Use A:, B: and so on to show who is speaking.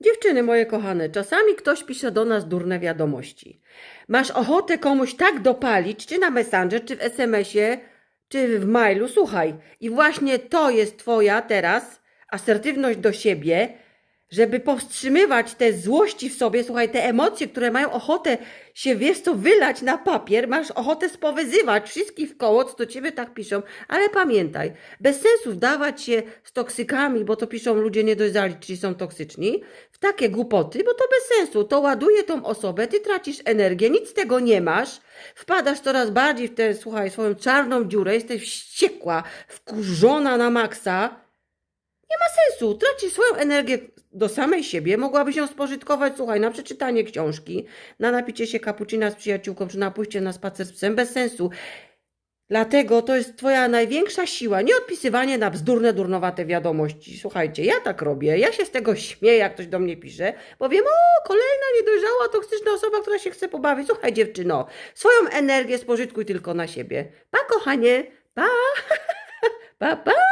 A: Dziewczyny moje kochane, czasami ktoś pisze do nas durne wiadomości. Masz ochotę komuś tak dopalić, czy na Messenger, czy w SMS-ie, czy w mailu, słuchaj. I właśnie to jest twoja teraz asertywność do siebie, żeby powstrzymywać te złości w sobie, słuchaj, te emocje, które mają ochotę się, wiesz co, wylać na papier, masz ochotę spowyzywać wszystkich w koło, co do ciebie tak piszą, ale pamiętaj, bez sensu wdawać się z toksykami, bo to piszą ludzie niedojrzali, czyli są toksyczni, w takie głupoty, bo to bez sensu, to ładuje tą osobę, ty tracisz energię, nic z tego nie masz, wpadasz coraz bardziej w tę, słuchaj, swoją czarną dziurę, jesteś wściekła, wkurzona na maksa, sensu. Tracisz swoją energię do samej siebie. Mogłabyś ją spożytkować, słuchaj, na przeczytanie książki, na napicie się kapucina z przyjaciółką, czy na pójście na spacer z psem. Bez sensu. Dlatego to jest twoja największa siła. Nie odpisywanie na bzdurne, durnowate wiadomości. Słuchajcie, ja tak robię. Ja się z tego śmieję, jak ktoś do mnie pisze, bo wiem, o, kolejna niedojrzała, toksyczna osoba, która się chce pobawić. Słuchaj, dziewczyno, swoją energię spożytkuj tylko na siebie. Pa, kochanie. Pa. pa, pa.